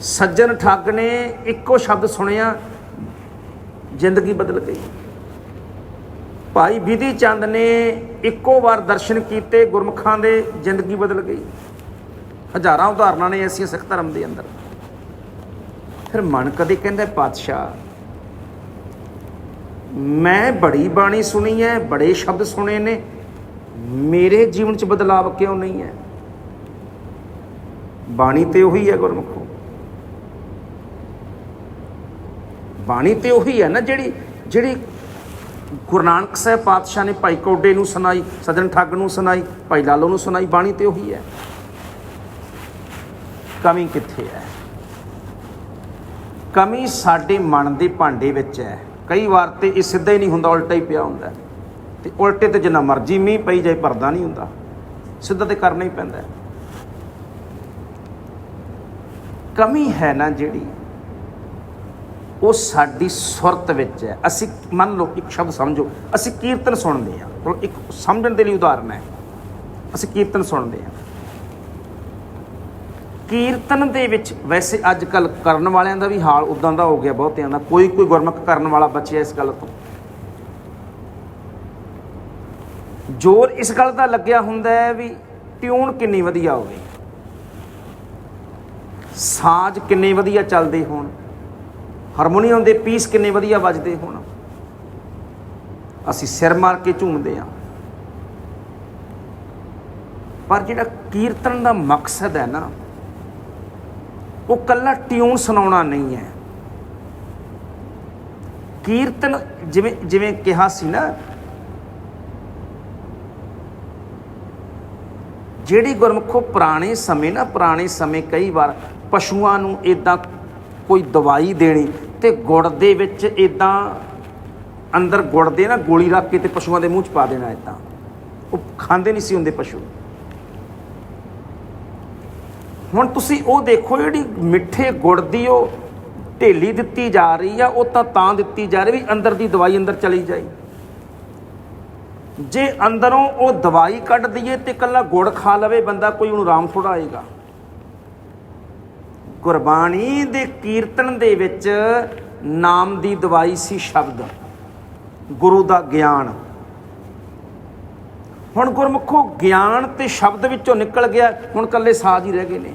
ਸੱਜਣ ਠੱਗ ਨੇ ਇੱਕੋ ਸ਼ਬਦ ਸੁਣਿਆ, ਜ਼ਿੰਦਗੀ ਬਦਲ ਗਈ। ਭਾਈ ਵਿਧੀ ਚੰਦ ਨੇ ਇੱਕੋ ਵਾਰ ਦਰਸ਼ਨ ਕੀਤੇ, ਗੁਰਮੁਖਾਂ ਦੇ ਜ਼ਿੰਦਗੀ ਬਦਲ ਗਈ। ਹਜ਼ਾਰਾਂ ਉਦਾਹਰਨਾਂ ਨੇ ਐਸੀਆਂ ਸਿੱਖ ਧਰਮ ਦੇ ਅੰਦਰ। ਫਿਰ ਮਨ ਕਦੇ ਕਹਿੰਦਾ ਪਾਤਸ਼ਾਹ, ਮੈਂ ਬੜੀ ਬਾਣੀ ਸੁਣੀ ਹੈ, ਬੜੇ ਸ਼ਬਦ ਸੁਣੇ ਨੇ, ਮੇਰੇ ਜੀਵਨ 'ਚ ਬਦਲਾਵ ਕਿਉਂ ਨਹੀਂ ਹੈ? ਬਾਣੀ ਤੇ ਉਹੀ ਹੈ ਗੁਰਮੁਖੋ। ਬਾਣੀ ਤੇ ਉਹੀ ਹੈ ਨਾ ਜਿਹੜੀ ਜਿਹੜੀ ਗੁਰੂ ਨਾਨਕ ਸਾਹਿਬ ਪਾਤਸ਼ਾਹ ਨੇ ਭਾਈ ਕੋਡੇ ਨੂੰ ਸੁਣਾਈ, ਸਜਣ ਠੱਗ ਨੂੰ ਸੁਣਾਈ, ਭਾਈ ਲਾਲੋ ਨੂੰ ਸੁਣਾਈ, ਬਾਣੀ ਤੇ ਉਹੀ ਹੈ। ਕਮੀ ਕਿੱਥੇ ਹੈ? ਕਮੀ ਸਾਡੇ ਮਨ ਦੇ ਭਾਂਡੇ ਵਿੱਚ ਹੈ। ਕਈ ਵਾਰ ਤੇ ਇਹ ਸਿੱਧਾ ਹੀ ਨਹੀਂ ਹੁੰਦਾ, ਉਲਟਾ ਹੀ ਪਿਆ ਹੁੰਦਾ। ਹੈ। ਤੇ ਉਲਟੇ ਤੇ ਜਿੰਨਾ ਮਰਜ਼ੀ ਮੀਂਹ ਪਈ ਜਾਏ ਭਰਦਾ ਨਹੀਂ ਹੁੰਦਾ। ਸਿੱਧਾ ਤੇ ਕਰਨਾ ਹੀ ਪੈਂਦਾ ਕਮੀ ਹੈ ਨਾ ਜਿਹੜੀ, ਉਹ ਸਾਡੀ ਸੁਰਤ ਵਿੱਚ ਹੈ। ਅਸੀਂ ਮੰਨ ਲਓ, ਇੱਕ ਸ਼ਬਦ ਸਮਝੋ। ਅਸੀਂ ਕੀਰਤਨ ਸੁਣਦੇ ਹਾਂ। ਚਲੋ ਇੱਕ ਸਮਝਣ ਦੇ ਲਈ ਉਦਾਹਰਨ ਹੈ। ਅਸੀਂ ਕੀਰਤਨ ਸੁਣਦੇ ਹਾਂ। ਕੀਰਤਨ ਦੇ ਵਿੱਚ ਵੈਸੇ ਅੱਜ ਕੱਲ ਕਰਨ ਵਾਲਿਆਂ ਦਾ ਵੀ ਹਾਲ ਉਦਾਂ ਦਾ ਹੋ ਗਿਆ ਬਹੁਤਿਆਂ ਦਾ। ਕੋਈ ਕੋਈ ਗੁਰਮੁਖ ਕਰਨ ਵਾਲਾ ਬਚਿਆ ਇਸ ਗੱਲ ਤੋਂ। ਜ਼ੋਰ ਇਸ ਗੱਲ ਦਾ ਲੱਗਿਆ ਹੁੰਦਾ ਹੈ ਵੀ ਟਿਊਨ ਕਿੰਨੀ ਵਧੀਆ ਹੋਵੇ। ਸਾਜ਼ ਕਿੰਨੇ ਵਧੀਆ ਚੱਲਦੇ ਹੋਣ। ਹਾਰਮੋਨੀਅਮ ਦੇ ਪੀਸ ਕਿੰਨੇ ਵਧੀਆ ਵੱਜਦੇ ਹੋਣ। ਅਸੀਂ ਸਿਰ ਮਾਰ ਕੇ ਝੂਮਦੇ ਹਾਂ। ਪਰ ਜਿਹੜਾ ਕੀਰਤਨ ਦਾ ਮਕਸਦ ਹੈ ਨਾ ਉਹ ਕੱਲਾ ਟਿਊਨ ਸੁਣਾਉਣਾ ਨਹੀਂ ਹੈ। ਕੀਰਤਨ ਜਿਵੇਂ ਜਿਵੇਂ ਕਿਹਾ ਸੀ ਨਾ, ਜਿਹੜੀ ਗੁਰਮੁਖੋ ਪੁਰਾਣੇ ਸਮੇਂ ਨਾ, ਪੁਰਾਣੇ ਸਮੇਂ ਕਈ ਵਾਰ ਪਸ਼ੂਆਂ ਨੂੰ ਇਦਾਂ ਕੋਈ ਦਵਾਈ ਦੇਣੀ ਤੇ ਗੁੜ ਦੇ ਵਿੱਚ ਇਦਾਂ ਅੰਦਰ ਗੁੜ ਦੇ ਨਾ ਗੋਲੀ ਰੱਖ ਕੇ ਤੇ ਪਸ਼ੂਆਂ ਦੇ ਮੂੰਹ 'ਚ ਪਾ ਦੇਣਾ ਇਦਾਂ ਉਹ ਖਾਂਦੇ ਨਹੀਂ ਸੀ ਹੁੰਦੇ ਪਸ਼ੂ। ਹੁਣ ਤੁਸੀਂ ਉਹ ਦੇਖੋ ਜਿਹੜੀ ਮਿੱਠੇ ਗੁੜ ਦੀ ਉਹ ਢੇਲੀ ਦਿੱਤੀ ਜਾ ਰਹੀ ਆ, ਉਹ ਤਾਂ ਤਾਂ ਦਿੱਤੀ ਜਾ ਰਹੀ ਵੀ ਅੰਦਰ ਦੀ ਦਵਾਈ ਅੰਦਰ ਚਲੀ ਜਾਏ ਜੇ ਅੰਦਰੋਂ ਉਹ ਦਵਾਈ ਕੱਢ ਦਈਏ ਤੇ ਕੱਲਾ ਗੁੜ ਖਾ ਲਵੇ, ਬੰਦਾ ਕੋਈ ਉਹਨੂੰ ਆਰਾਮ ਥੋੜਾ ਆਏਗਾ। ਗੁਰਬਾਣੀ ਦੇ ਕੀਰਤਨ ਦੇ ਵਿੱਚ ਨਾਮ ਦੀ ਦਵਾਈ ਸੀ ਸ਼ਬਦ, ਗੁਰੂ ਦਾ ਗਿਆਨ। ਹੁਣ ਗੁਰਮੁਖੋ ਗਿਆਨ ਤੇ ਸ਼ਬਦ ਵਿੱਚੋਂ ਨਿਕਲ ਗਿਆ, ਹੁਣ ਕੱਲੇ ਸਾਜ਼ ਹੀ ਰਹਿ ਗਏ ਨੇ।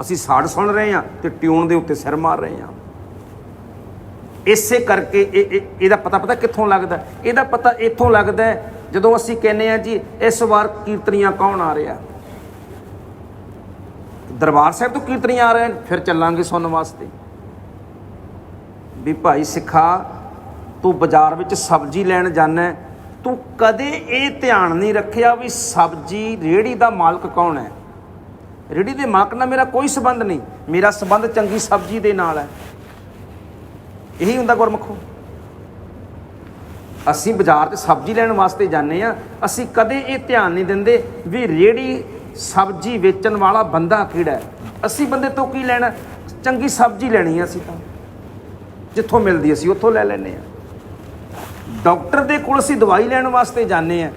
ਅਸੀਂ ਸਾੜ ਸੁਣ ਰਹੇ ਹਾਂ ਤੇ ਟਿਊਨ ਦੇ ਉੱਤੇ ਸਿਰ ਮਾਰ ਰਹੇ ਹਾਂ। ਇਸੇ ਕਰਕੇ ਇਹ ਇਹ- ਇਹਦਾ ਪਤਾ ਪਤਾ ਕਿੱਥੋਂ ਲੱਗਦਾ? ਇਹਦਾ ਪਤਾ ਇੱਥੋਂ ਲੱਗਦਾ ਜਦੋਂ ਅਸੀਂ ਕਹਿੰਨੇ ਆ ਜੀ, ਇਸ ਵਾਰ ਕੀਰਤਨੀਆਂ ਕੌਣ ਆ ਰਿਹਾ? ਦਰਬਾਰ ਸਾਹਿਬ ਤੋਂ ਕੀਰਤਨੀਆਂ ਆ ਰਹੇ ਨੇ ਫਿਰ ਚੱਲਾਂਗੇ ਸੁਣਨ ਵਾਸਤੇ। ਵੀ ਭਾਈ ਸਿੱਖਾ, ਤੂੰ ਬਾਜ਼ਾਰ ਵਿੱਚ ਸਬਜ਼ੀ ਲੈਣ ਜਾਣਾ ਤੂੰ ਕਦੇ ਇਹ ਧਿਆਨ ਨਹੀਂ ਰੱਖਿਆ ਵੀ ਸਬਜ਼ੀ ਰੇੜੀ ਦਾ ਮਾਲਕ ਕੌਣ ਹੈ? ਰੇੜੀ ਦੇ ਮਾਲਕ ਨਾਲ ਮੇਰਾ ਕੋਈ ਸਬੰਧ ਨਹੀਂ। ਮੇਰਾ ਸਬੰਧ ਚੰਗੀ ਸਬਜ਼ੀ ਦੇ ਨਾਲ ਹੈ। ਇਹੀ ਹੁੰਦਾ ਗੁਰਮਖੋ। ਅਸੀਂ ਬਾਜ਼ਾਰ 'ਚ ਸਬਜ਼ੀ ਲੈਣ ਵਾਸਤੇ ਜਾਂਦੇ ਆ ਅਸੀਂ ਕਦੇ ਇਹ ਧਿਆਨ ਨਹੀਂ ਦਿੰਦੇ ਵੀ ਰੇੜੀ ਸਬਜ਼ੀ ਵੇਚਣ ਵਾਲਾ ਬੰਦਾ ਕਿਹੜਾ ਹੈ? ਅਸੀਂ ਬੰਦੇ ਤੋਂ ਕੀ ਲੈਣਾ? ਚੰਗੀ ਸਬਜ਼ੀ ਲੈਣੀ ਆ ਅਸੀਂ ਤਾਂ। ਜਿੱਥੋਂ ਮਿਲਦੀ ਅਸੀਂ ਉੱਥੋਂ ਲੈ ਲੈਨੇ ਆ ਡਾਕਟਰ ਦੇ ਕੋਲ ਅਸੀਂ ਦਵਾਈ ਲੈਣ ਵਾਸਤੇ ਜਾਂਦੇ ਆ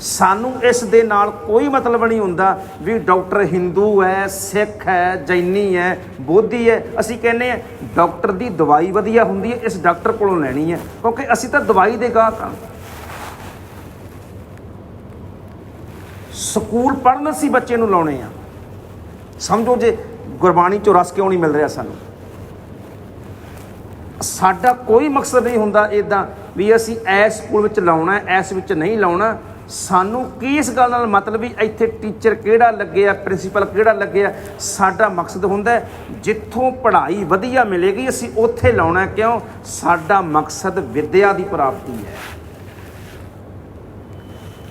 ਸਾਨੂੰ ਇਸ ਦੇ ਨਾਲ ਕੋਈ ਮਤਲਬ ਨਹੀਂ ਹੁੰਦਾ ਵੀ ਡਾਕਟਰ ਹਿੰਦੂ ਹੈ, ਸਿੱਖ ਹੈ, ਜੈਨੀ ਹੈ, ਬੋਧੀ ਹੈ। ਅਸੀਂ ਕਹਿੰਦੇ ਆ ਡਾਕਟਰ ਦੀ ਦਵਾਈ ਵਧੀਆ ਹੁੰਦੀ ਹੈ, ਇਸ ਡਾਕਟਰ ਕੋਲੋਂ ਲੈਣੀ ਹੈ। ਕਿਉਂਕਿ ਅਸੀਂ ਤਾਂ ਦਵਾਈ ਦੇ ਗਾਹਕ ਹਾਂ। ਸਕੂਲ ਪੜ੍ਹਨ ਅਸੀਂ ਬੱਚੇ ਨੂੰ ਲਾਉਣੇ ਆ ਸਮਝੋ ਜੇ ਗੁਰਬਾਣੀ ਚੋਂ ਰਸ ਕਿਉਂ ਨਹੀਂ ਮਿਲ ਰਿਹਾ ਸਾਨੂੰ? ਸਾਡਾ ਕੋਈ ਮਕਸਦ ਨਹੀਂ ਹੁੰਦਾ ਇਦਾਂ ਵੀ ਅਸੀਂ ਐਸ ਸਕੂਲ ਵਿੱਚ ਲਾਉਣਾ ਐਸ ਵਿੱਚ ਨਹੀਂ ਲਾਉਣਾ। ਸਾਨੂੰ ਕੀ ਇਸ ਗੱਲ ਨਾਲ ਮਤਲਬ ਵੀ ਇੱਥੇ ਟੀਚਰ ਕਿਹੜਾ ਲੱਗਿਆ ਪ੍ਰਿੰਸੀਪਲ ਕਿਹੜਾ ਲੱਗਿਆ ਸਾਡਾ ਮਕਸਦ ਹੁੰਦਾ ਜਿੱਥੋਂ ਪੜ੍ਹਾਈ ਵਧੀਆ ਮਿਲੇਗੀ, ਅਸੀਂ ਉੱਥੇ ਲਾਉਣਾ ਕਿਉਂ? ਸਾਡਾ ਮਕਸਦ ਵਿਦਿਆ ਦੀ ਪ੍ਰਾਪਤੀ ਹੈ।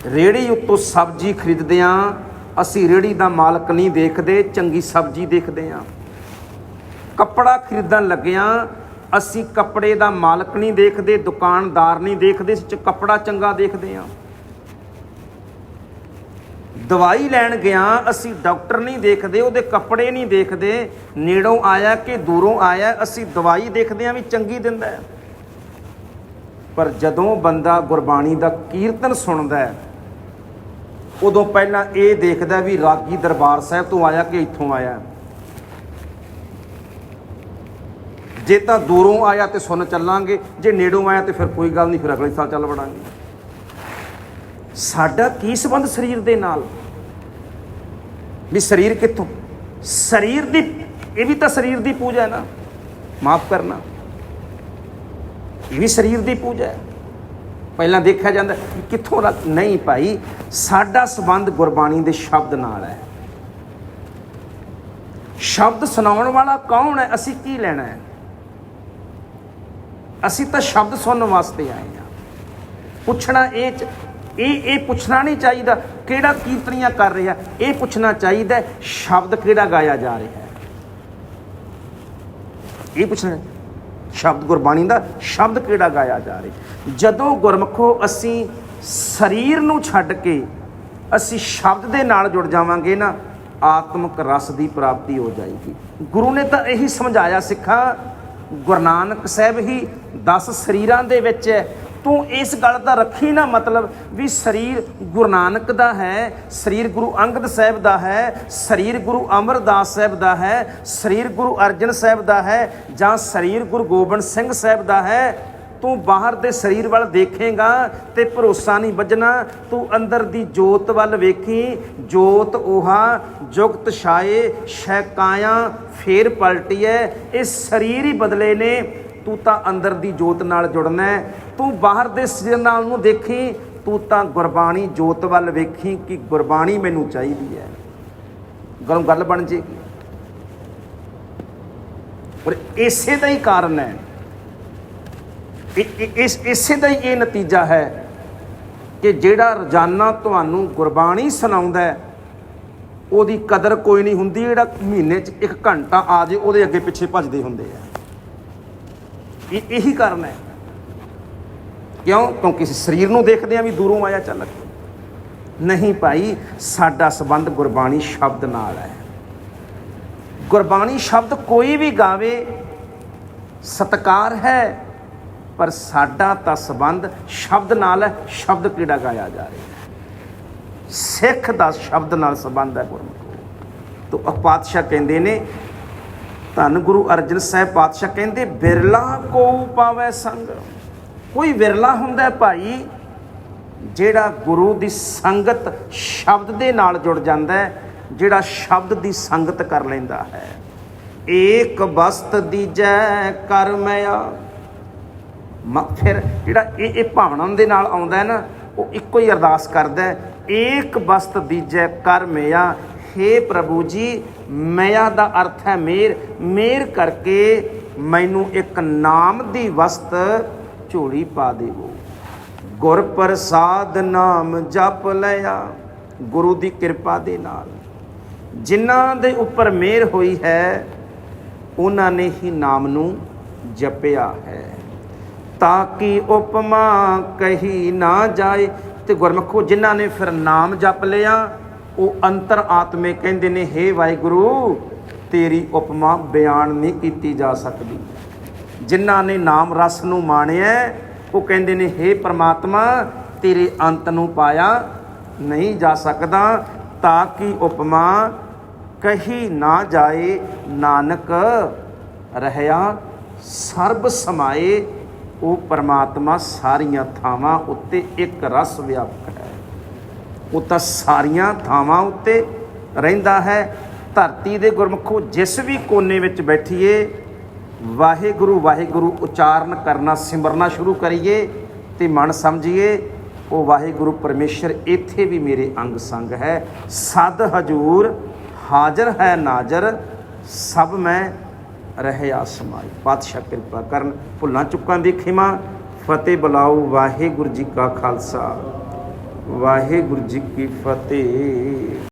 ਰੇੜੀ ਉੱਤੋਂ ਸਬਜ਼ੀ ਖਰੀਦਦੇ ਆਂ ਅਸੀਂ ਰੇੜੀ ਦਾ ਮਾਲਕ ਨਹੀਂ ਦੇਖਦੇ, ਚੰਗੀ ਸਬਜ਼ੀ ਦੇਖਦੇ ਆਂ ਕੱਪੜਾ ਖਰੀਦਣ ਲੱਗਿਆਂ ਅਸੀਂ ਕੱਪੜੇ ਦਾ ਮਾਲਕ ਨਹੀਂ ਦੇਖਦੇ, ਦੁਕਾਨਦਾਰ ਨਹੀਂ ਦੇਖਦੇ ਇਸ ਚ ਕੱਪੜਾ ਚੰਗਾ ਦੇਖਦੇ ਆਂ ਦਵਾਈ ਲੈਣ ਗਿਆ, ਅਸੀਂ ਡਾਕਟਰ ਨਹੀਂ ਦੇਖਦੇ, ਉਹਦੇ ਕੱਪੜੇ ਨਹੀਂ ਦੇਖਦੇ, ਨੇੜੋਂ ਆਇਆ ਕਿ ਦੂਰੋਂ ਆਇਆ, ਅਸੀਂ ਦਵਾਈ ਦੇਖਦੇ ਆਂ ਵੀ ਚੰਗੀ ਦਿੰਦਾ ਹੈ। ਪਰ ਜਦੋਂ ਬੰਦਾ ਗੁਰਬਾਣੀ ਦਾ ਕੀਰਤਨ ਸੁਣਦਾ ਹੈ, ਉਦੋਂ ਪਹਿਲਾਂ ਇਹ ਦੇਖਦਾ ਵੀ ਰਾਗੀ ਦਰਬਾਰ ਸਾਹਿਬ ਤੋਂ ਆਇਆ ਕਿ ਇੱਥੋਂ ਆਇਆ ਜੇ ਤਾਂ ਦੂਰੋਂ ਆਇਆ ਤੇ ਸੁਣ ਚੱਲਾਂਗੇ, ਜੇ ਨੇੜੋਂ ਆਇਆ ਤੇ ਫਿਰ ਕੋਈ ਗੱਲ ਨਹੀਂ, ਫਿਰ ਅਗਲੇ ਸਾਲ ਚੱਲ ਵੜਾਂਗੇ। ਸਾਡਾ ਕੀ ਸੰਬੰਧ ਸਰੀਰ ਦੇ ਨਾਲ? ਵੀ ਸਰੀਰ ਕਿੱਥੋਂ? ਸਰੀਰ ਦੀ, ਇਹ ਵੀ ਤਾਂ ਸਰੀਰ ਦੀ ਪੂਜਾ ਹੈ ਨਾ। ਮਾਫ ਕਰਨਾ। ਇਹ ਵੀ ਸਰੀਰ ਦੀ ਪੂਜਾ ਹੈ। ਪਹਿਲਾਂ ਦੇਖਿਆ ਜਾਂਦਾ ਕਿ ਕਿੱਥੋਂ ਦਾ ਨਹੀਂ ਭਾਈ, ਸਾਡਾ ਸੰਬੰਧ ਗੁਰਬਾਣੀ ਦੇ ਸ਼ਬਦ ਨਾਲ ਹੈ। ਸ਼ਬਦ ਸੁਣਾਉਣ ਵਾਲਾ ਕੌਣ ਹੈ? ਅਸੀਂ ਕੀ ਲੈਣਾ ਹੈ? ਅਸੀਂ ਤਾਂ ਸ਼ਬਦ ਸੁਣਨ ਵਾਸਤੇ ਆਏ ਹਾਂ। ਪੁੱਛਣਾ ਇਹ ਇਹ ਇਹ ਪੁੱਛਣਾ ਨਹੀਂ ਚਾਹੀਦਾ ਕਿਹੜਾ ਕੀਰਤਨੀਆਂ ਕਰ ਰਿਹਾ। ਇਹ ਪੁੱਛਣਾ ਚਾਹੀਦਾ ਸ਼ਬਦ ਕਿਹੜਾ ਗਾਇਆ ਜਾ ਰਿਹਾ ਹੈ। ਇਹ ਪੁੱਛਣਾ ਸ਼ਬਦ ਗੁਰਬਾਣੀ ਦਾ ਸ਼ਬਦ ਕਿਹੜਾ ਗਾਇਆ ਜਾ ਰਿਹਾ। ਜਦੋਂ ਗੁਰਮਖੋ ਅਸੀਂ ਸਰੀਰ ਨੂੰ ਛੱਡ ਕੇ ਅਸੀਂ ਸ਼ਬਦ ਦੇ ਨਾਲ ਜੁੜ ਜਾਵਾਂਗੇ ਨਾ, ਆਤਮਿਕ ਰਸ ਦੀ ਪ੍ਰਾਪਤੀ ਹੋ ਜਾਏਗੀ। ਗੁਰੂ ਨੇ ਤਾਂ ਇਹੀ ਸਮਝਾਇਆ ਸਿੱਖਾਂ, ਗੁਰੂ ਨਾਨਕ ਸਾਹਿਬ ਹੀ 10 ਸਰੀਰਾਂ ਦੇ ਵਿੱਚ ਹੈ। ਤੂੰ ਇਸ ਗੱਲ ਦਾ ਰੱਖੀ ਨਾ ਮਤਲਬ ਵੀ ਸਰੀਰ ਗੁਰੂ ਨਾਨਕ ਦਾ ਹੈ, ਸਰੀਰ ਗੁਰੂ ਅੰਗਦ ਸਾਹਿਬ ਦਾ ਹੈ, ਸਰੀਰ ਗੁਰੂ ਅਮਰਦਾਸ ਸਾਹਿਬ ਦਾ ਹੈ, ਸਰੀਰ ਗੁਰੂ ਅਰਜਨ ਸਾਹਿਬ ਦਾ ਹੈ ਜਾਂ ਸਰੀਰ ਗੁਰੂ ਗੋਬਿੰਦ ਸਿੰਘ ਸਾਹਿਬ ਦਾ ਹੈ। ਤੂੰ ਬਾਹਰ ਦੇ ਸਰੀਰ ਵੱਲ ਦੇਖੇਗਾ ਤੇ ਭਰੋਸਾ ਨਹੀਂ ਵੱਜਣਾ। ਤੂੰ ਅੰਦਰ ਦੀ ਜੋਤ ਵੱਲ ਵੇਖੀ, ਜੋਤ ਉਹਾ ਜੁਗਤ ਛਾਏ, ਸ਼ੈ ਕਾਇਆ, ਫੇਰ ਪਲਟੀਐ ਇਹ ਸਰੀਰ ਹੀ ਬਦਲੇ ਨੇ। ਤੂੰ ਤਾਂ ਅੰਦਰ ਦੀ ਜੋਤ ਨਾਲ ਜੁੜਨਾ ਹੈ। ਤੂੰ ਬਾਹਰ ਦੇ ਸਿਰ ਨਾਲ ਨੂੰ ਦੇਖੀ, ਤੂੰ ਤਾਂ ਗੁਰਬਾਣੀ ਜੋਤ ਵੱਲ ਵੇਖੀ ਕਿ ਗੁਰਬਾਣੀ ਮੈਨੂੰ ਚਾਹੀਦੀ ਹੈ। ਗਰਮ ਗੱਲ ਬਣ ਜੇਗੀ। ਔਰ ਇਸੇ ਦਾ ਹੀ ਕਾਰਨ ਹੈ ਇ- ਇਸ, ਇਸੇ ਦਾ ਹੀ ਇਹ ਨਤੀਜਾ ਹੈ ਕਿ ਜਿਹੜਾ ਰੋਜ਼ਾਨਾ ਤੁਹਾਨੂੰ ਗੁਰਬਾਣੀ ਸੁਣਾਉਂਦਾ ਹੈ, ਉਹਦੀ ਕਦਰ ਕੋਈ ਨਹੀਂ ਹੁੰਦੀ। ਜਿਹੜਾ ਮਹੀਨੇ 'ਚ ਇੱਕ ਘੰਟਾ ਆ ਜੇ, ਉਹਦੇ ਅੱਗੇ ਪਿੱਛੇ ਭੱਜਦੇ ਹੁੰਦੇ ਆ। ਇਹ ਇਹੀ ਕਾਰਨ ਹੈ। ਕਿਉਂ? ਕਿਉਂਕਿ ਸਰੀਰ ਨੂੰ ਦੇਖਦੇ ਆ ਵੀ ਦੂਰੋਂ ਆਇਆ ਚੱਲ। ਨਹੀਂ ਭਾਈ, ਸਾਡਾ ਸੰਬੰਧ ਗੁਰਬਾਣੀ ਸ਼ਬਦ ਨਾਲ ਹੈ। ਗੁਰਬਾਣੀ ਸ਼ਬਦ ਕੋਈ ਵੀ ਗਾਵੇ, ਸਤਕਾਰ ਹੈ, ਪਰ ਸਾਡਾ ਤਾਂ ਸੰਬੰਧ ਸ਼ਬਦ ਨਾਲ ਹੈ, ਸ਼ਬਦ ਕਿਹੜਾ ਗਾਇਆ ਜਾ ਰਿਹਾ? ਹੈ ਸਿੱਖ ਦਾ ਸ਼ਬਦ ਨਾਲ ਸੰਬੰਧ ਹੈ ਗੁਰਮੁਖੋ ਤੋ ਅ ਪਾਤਸ਼ਾਹ ਕਹਿੰਦੇ ਨੇ ਧੰਨ ਗੁਰੂ ਅਰਜਨ ਸਾਹਿਬ ਪਾਤਸ਼ਾਹ ਕਹਿੰਦੇ ਬਿਰਲਾ ਕੋ ਪਾਵੇ ਸੰਗ। ਕੋਈ ਵਿਰਲਾ ਹੁੰਦਾ ਭਾਈ, ਜਿਹੜਾ ਗੁਰੂ ਦੀ ਸੰਗਤ ਸ਼ਬਦ ਦੇ ਨਾਲ ਜੁੜ ਜਾਂਦਾ ਹੈ, ਜਿਹੜਾ ਸ਼ਬਦ ਦੀ ਸੰਗਤ ਕਰ ਲੈਂਦਾ ਹੈ। ਏਕ ਬਸਤ ਦੀਜੈ ਕਰਮਿਆ ਮ ਫਿਰ ਜਿਹੜਾ ਇਹ ਇਹ ਭਾਵਨਾ ਦੇ ਨਾਲ ਆਉਂਦਾ ਹੈ ਨਾ, ਉਹ ਇੱਕੋ ਹੀ ਅਰਦਾਸ ਕਰਦਾ ਏਕ ਬਸਤ ਦੀਜੈ ਕਰ ਮਿਆ ਹੇ ਪ੍ਰਭੂ ਜੀ ਮਿਆ ਦਾ ਅਰਥ ਹੈ ਮੇਰ। ਮੇਰ ਕਰਕੇ ਮੈਨੂੰ ਇੱਕ ਨਾਮ ਦੀ ਵਸਤ ਝੋਲੀ ਪਾ ਦੇਵੋ। ਗੁਰ ਪ੍ਰਸਾਦ ਨਾਮ ਜਪ ਲਿਆ, ਗੁਰੂ ਦੀ ਕਿਰਪਾ ਦੇ ਨਾਲ। ਜਿਨ੍ਹਾਂ ਦੇ ਉੱਪਰ ਮਿਹਰ ਹੋਈ ਹੈ, ਉਹਨਾਂ ਨੇ ਹੀ ਨਾਮ ਨੂੰ ਜਪਿਆ ਹੈ। ਤਾਂ ਕਿ ਉਪਮਾ ਕਹੀ ਨਾ ਜਾਏ, ਤੇ ਗੁਰਮਖੋ, ਜਿਨ੍ਹਾਂ ਨੇ ਫਿਰ ਨਾਮ ਜਪ ਲਿਆ ਉਹ ਅੰਤਰ ਆਤਮੇ ਕਹਿੰਦੇ ਨੇ, ਹੇ ਵਾਹਿਗੁਰੂ, ਤੇਰੀ ਉਪਮਾ ਬਿਆਨ ਨਹੀਂ ਕੀਤੀ ਜਾ ਸਕਦੀ। ਜਿਨ੍ਹਾਂ ਨੇ ਨਾਮ ਰਸ ਨੂੰ ਮਾਣਿਆ, ਉਹ ਕਹਿੰਦੇ ਨੇ, ਹੇ ਪ੍ਰਮਾਤਮਾ, ਤੇਰੇ ਅੰਤ ਨੂੰ ਪਾਇਆ ਨਹੀਂ ਜਾ ਸਕਦਾ ਤਾਂ ਕਿ ਉਪਮਾ ਕਹੀ ਨਾ ਜਾਏ, ਨਾਨਕ ਰਹਿਆ ਸਰਬ ਸਮਾਏ। ਉਹ ਪਰਮਾਤਮਾ ਸਾਰੀਆਂ ਥਾਵਾਂ ਉੱਤੇ ਇੱਕ ਰਸ ਵਿਆਪਕ ਹੈ। ਉਹ ਤਾਂ ਸਾਰੀਆਂ ਥਾਵਾਂ ਉੱਤੇ ਰਹਿੰਦਾ ਹੈ। ਧਰਤੀ ਦੇ ਗੁਰਮੁਖੋ, ਜਿਸ ਵੀ ਕੋਨੇ ਵਿੱਚ ਬੈਠੀਏ, ਵਾਹਿਗੁਰੂ ਵਾਹਿਗੁਰੂ ਉਚਾਰਨ ਕਰਨਾ, ਸਿਮਰਨਾ ਸ਼ੁਰੂ ਕਰੀਏ ਤੇ ਮਨ ਸਮਝੀਏ, ਉਹ ਵਾਹਿਗੁਰੂ ਪਰਮੇਸ਼ਰ ਇੱਥੇ ਵੀ ਮੇਰੇ ਅੰਗ ਸੰਗ ਹੈ। ਸਦ ਹਜੂਰ, ਹਾਜ਼ਰ ਹੈ ਨਾਜ਼ਰ, ਸਭ ਮੈਂ ਰਹੇ ਆਸਮਾਈ। ਪਾਤਸ਼ਾਹ ਕਿਰਪਾ ਕਰਨ। ਭੁੱਲਾਂ ਚੁੱਕਾਂ ਦੀ ਖਿਮਾ। ਫਤਿਹ ਬੁਲਾਓ ਵਾਹਿਗੁਰੂ ਜੀ ਕਾ ਖਾਲਸਾ। ਵਾਹਿਗੁਰੂ ਜੀ ਕੀ ਫਤਿਹ।